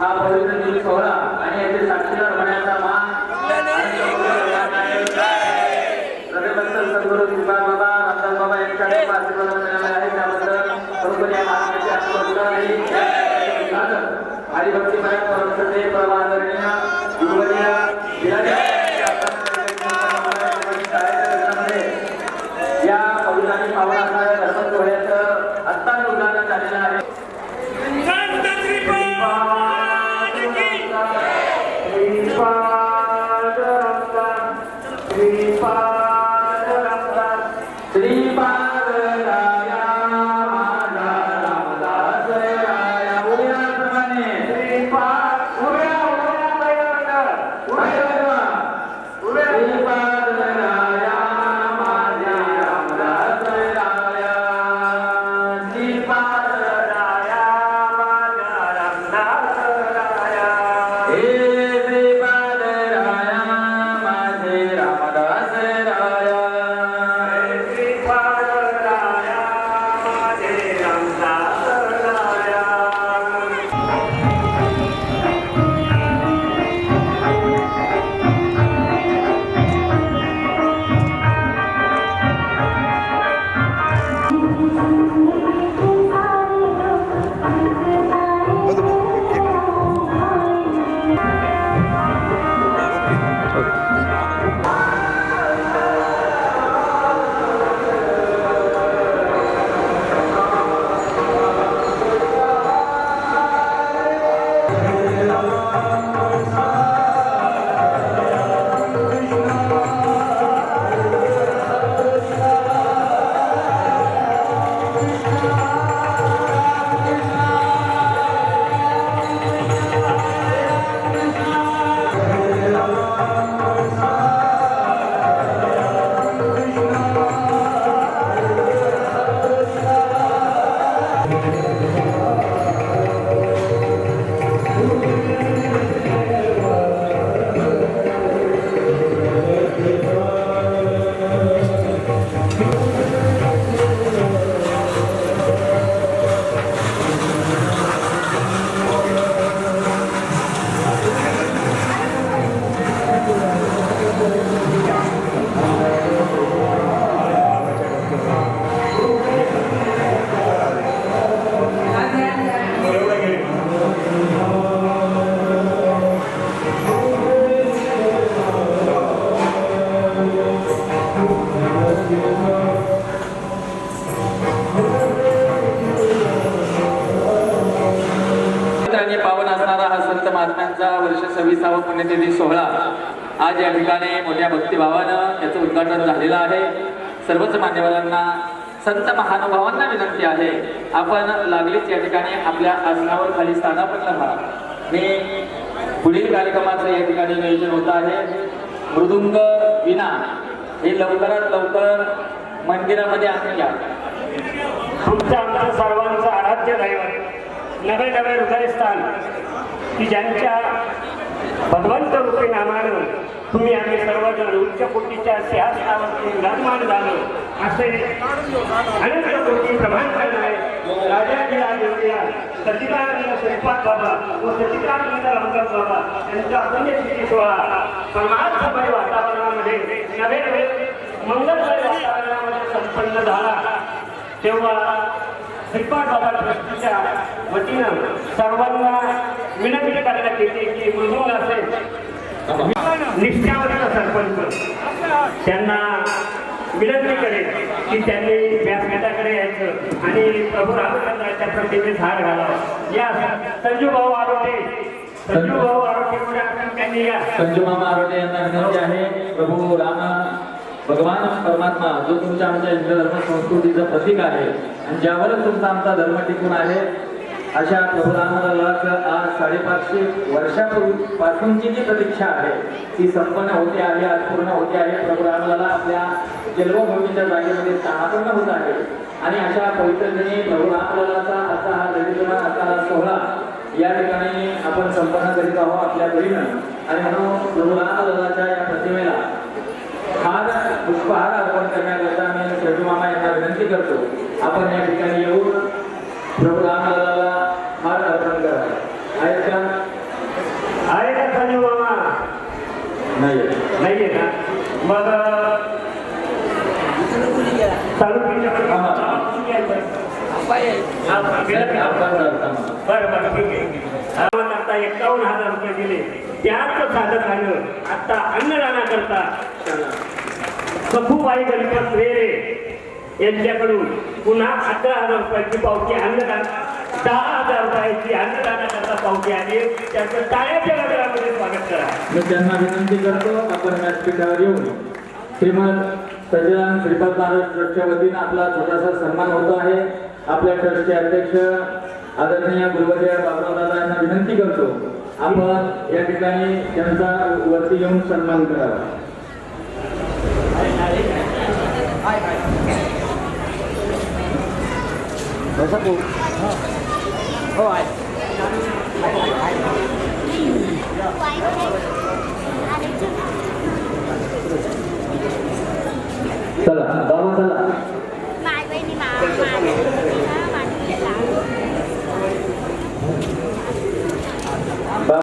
हा पवित्र दिन सोहळा आणि याचे साक्षीदार होण्याचा मान हृदयबद्दल बाबा रामदास बाबा यांच्या आशीर्वाद मिळाला आहे. त्याबद्दल खरोखर या महाराष्ट्राचे आशीर्वाद हरिभक्ती परमादरणीय गुरुवर्य या पवित्राने पावला असणाऱ्या धर्म सोहळ्याचं यांचा वर्ष सव्वीसावा पुण्यतिथी सोहळा आज या ठिकाणी मोठ्या भक्तिभावानं याचं उद्घाटन झालेलं आहे. सर्वच मान्यवरांना संत महानुभावांना विनंती आहे आपण लागलीच या ठिकाणी आपल्या आसनावर खाली स्थानापन्न व्हा. मी पुढील कार्यक्रमाचं या ठिकाणी नियोजन होत आहे. मृदुंग विना हे लवकरात लवकर मंदिरामध्ये आणून घ्या. तुमचं आमचं सर्वांचं आराध्य दैवत नवे नवे हृदयस्थान की ज्यांच्या भगवंत रूपी नामानं तुम्ही आम्ही सर्वजण उच्च कोटीच्या सिंहासनावरती विराजमान झालो. असे अनंत कोटी प्रमाण करणारे राजाजी देवया सचिदानंद श्रीपाद बाबा व सचिदानंद रामदास बाबा यांचा पुण्यतिथी सोहळा परमार्थमय वातावरणामध्ये नवे नवे मंगलमय वातावरणामध्ये संपन्न झाला. तेव्हा श्रीपाद बाबा ट्रस्टीच्या वतीनं सर्वांना विनंती करण्यात येते की मृदुंग असेल निष्ठावंत सरपंच त्यांना विनंती करेल की त्यांनी व्यासपीठाकडे यायचं आणि प्रभू रामचंद्राच्या प्रतिमे झाड घालावं. या संजू भाऊ आरोटे. संजू भाऊ आरोटे त्यांनी या. संजू मामा आरोटे यांना विनंती आहे. प्रभू राम भगवान परमात्मा जो तुमच्या आमच्या हिंदू धर्म संस्कृतीचं प्रतीक आहे आणि ज्यावरच तुमचा आमचा धर्म टिकून आहे अशा प्रभू आज साडेपाचशे वर्षापूर्वी पासूनची जी प्रतीक्षा आहे ती संपन्न होते आहे आज पूर्ण होते आहे. प्रभू आपल्या जन्मभूमीच्या जागेमध्ये स्थानापन्न होत आहे. आणि अशा पवित्रतेने दिनी असा हा दैविकमान असा हा सोहळा या ठिकाणी आपण संपन्न करीत आहोत आपल्या परीनं आणि म्हणून प्रभुरामालाच्या या प्रतिमेला हार पुष्पहार अर्पण करण्याकरता मी मामा यांना विनंती करतो. आपण या ठिकाणी येऊन प्रभू रामलालाला हार अर्पण करा आहेत का आहे का संजू मामा नाही आहे का? मग तालुक्याच्या बरं बरं ठीक आहे आता एकावन्न हजार रुपये दिले. त्याच साधकानं आता अन्नदाना करता. सखूबाई गणपत रेरे यांच्याकडून पुन्हा अकरा हजार रुपयाची पावती अन्नदान दहा हजार रुपयाची अन्नदाना त्यांचं टाळ्याच्या स्वागत करा. मी त्यांना विनंती करतो आपण व्यासपीठावर येऊन श्रीमद सज्जन श्रीपाद महाराज ट्रस्टच्या वतीनं आपला छोटासा सन्मान होतो आहे. आपल्या ट्रस्टचे अध्यक्ष आदरणीय गुरुवर्य बाबुराव दादा यांना विनंती करतो आपण या ठिकाणी त्यांचा वरती येऊन सन्मान करावा. चला बाबा चला